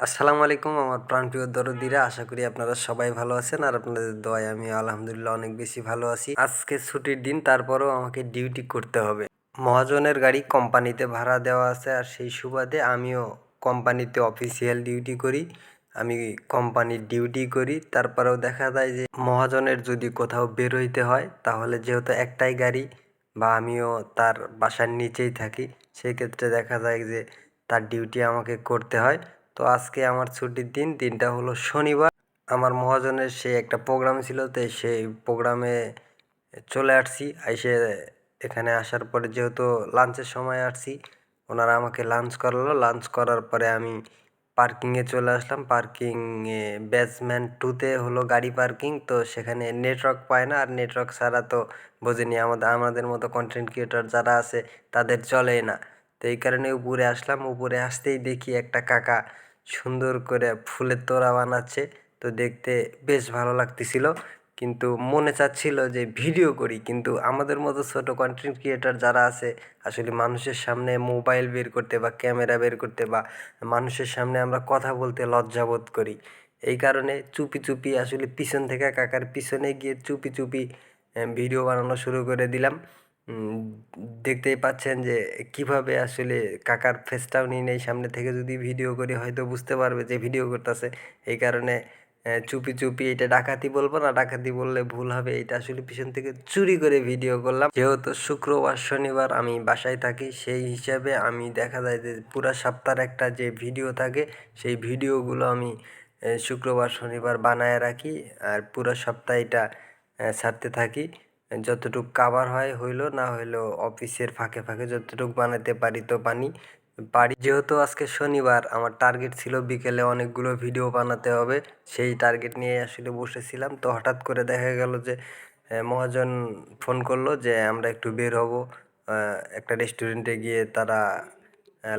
আসসালামু আলাইকুম আমার প্রাণপ্রিয় দরদিরা। আশা করি আপনারা সবাই ভালো আছেন আর আপনাদের দোয়ায় আমি আলহামদুলিল্লাহ অনেক বেশি ভালো আছি। আজকে ছুটির দিন, তারপরেও আমাকে ডিউটি করতে হবে। মহাজনের গাড়ি কোম্পানিতে ভাড়া দেওয়া আছে আর সেই সুবাদে আমিও কোম্পানিতে অফিসিয়াল ডিউটি করি। আমি কোম্পানির ডিউটি করি। তারপরেও দেখা যায় যে মহাজনের যদি কোথাও বের হইতে হয়, তাহলে যেহেতু একটাই গাড়ি বা আমিও তার বাসার নিচেই থাকি সেক্ষেত্রে দেখা যায় যে তার ডিউটি আমাকে করতে হয়। তো আজকে আমার ছুটির দিন, দিনটা হলো শনিবার। আমার মহাজনের সে একটা প্রোগ্রাম ছিল, তো সেই প্রোগ্রামে চলে আসছি। এসে এখানে আসার পরে যেহেতু লাঞ্চের সময় আসছি, ওনারা আমাকে লাঞ্চ করালো। লাঞ্চ করার পরে আমি পার্কিংয়ে চলে আসলাম। পার্কিংয়ে বেসমেন্ট টুতে হলো গাড়ি পার্কিং, তো সেখানে নেটওয়ার্ক পায় না। আর নেটওয়ার্ক ছাড়া তো বোঝেনি আমাদের আমাদের মতো কন্টেন্ট ক্রিয়েটর যারা আছে, তাদের চলেই না। তো এই কারণে উপরে আসলাম। উপরে আসতেই দেখি একটা কাকা সুন্দর করে ফুলের তোড়া বানাচ্ছে। তো দেখতে বেশ ভালো লাগতেছিল। কিন্তু মনে চাচ্ছিল যে ভিডিও করি। কিন্তু আমাদের মতো ছোটো কন্টেন্ট ক্রিয়েটার যারা আছে, আসলে মানুষের সামনে মোবাইল বের করতে বা ক্যামেরা বের করতে বা মানুষের সামনে আমরা কথা বলতে লজ্জাবোধ করি। এই কারণে চুপি চুপি আসলে পিছন থেকে কাকার পিছনে গিয়ে চুপি চুপি ভিডিও বানানো শুরু করে দিলাম। দেখতেই পাচ্ছেন যে কীভাবে আসলে কাকার ফেসটাও নিয়ে নেই। সামনে থেকে যদি ভিডিও করি, হয়তো বুঝতে পারবে যে ভিডিও করতেছে। এই কারণে চুপি চুপি এটা ডাকাতি বলব না, ডাকাতি বললে ভুল হবে। এটা আসলে পিছন থেকে চুরি করে ভিডিও করলাম। যেহেতু শুক্রবার, শনিবার আমি বাসায় থাকি, সেই হিসাবে আমি দেখা যায় যে পুরা সপ্তাহের একটা যে ভিডিও থাকে, সেই ভিডিওগুলো আমি শুক্রবার, শনিবার বানায় রাখি। আর পুরো সপ্তাহ এটা ছাড়তে থাকি। যতটুক কাভার হয়, হইল না হইল অফিসের ফাঁকে ফাঁকে যতটুক বানাতে পারি তো পানি পারি যেহেতু আজকে শনিবার, আমার টার্গেট ছিল বিকেলে অনেকগুলো ভিডিও বানাতে হবে। সেই টার্গেট নিয়ে আসলে বসেছিলাম তো হঠাৎ করে দেখা গেল যে মহাজন ফোন করল যে, আমরা একটু বের হব। একটা রেস্টুরেন্টে গিয়ে তারা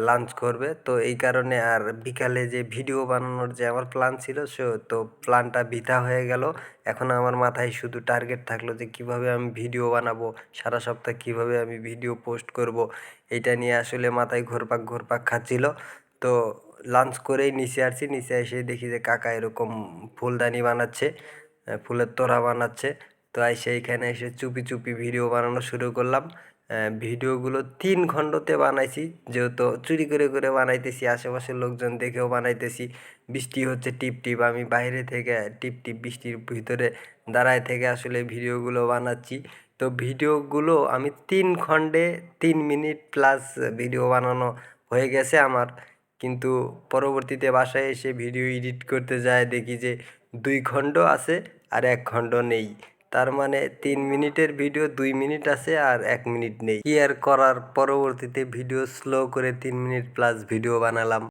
লাঞ্চ করবে। তো এই কারণে আর বিকালে যে ভিডিও বানানোর যে আমার প্ল্যান ছিল, সে তো প্ল্যানটা বৃথা হয়ে গেল। এখন আমার মাথায় শুধু টার্গেট থাকল যে কীভাবে আমি ভিডিও বানাবো, সারা সপ্তাহ কীভাবে আমি ভিডিও পোস্ট করব, এটা নিয়ে আসলে মাথায় ঘোরপাক ঘোরপাক খাচ্ছিল। তো লাঞ্চ করেই নিচে আসছি, নিচে এসে দেখি যে কাকা এরকম ফুলদানি বানাচ্ছে ফুলের তোড়া বানাচ্ছে। তো এসে এইখানে এসে চুপি চুপি ভিডিও বানানো শুরু করলাম। ভিডিওগুলো তিন খণ্ডতে বানাইছি, যেহেতু চুরি করে করে বানাইতেছি, আশেপাশের লোকজন দেখেও বানাইতেছি। বৃষ্টি হচ্ছে, টিপ টিপ, আমি বাইরে থেকে টিপ টিপ বৃষ্টির ভিতরে দাঁড়ায় থেকে আসলে ভিডিওগুলো বানাচ্ছি। তো ভিডিওগুলো আমি তিন খণ্ডে তিন মিনিট প্লাস ভিডিও বানানো হয়ে গেছে আমার। কিন্তু পরবর্তীতে বাসায় এসে ভিডিও এডিট করতে যায়, দেখি যে দুই খণ্ড আছে আর এক খণ্ড নেই। তার মানে তিন মিনিটের ভিডিও, দুই মিনিট আছে আর এক মিনিট নেই। কি আর করার? পরবর্তীতে ভিডিও স্লো করে তিন মিনিট প্লাস ভিডিও বানালাম।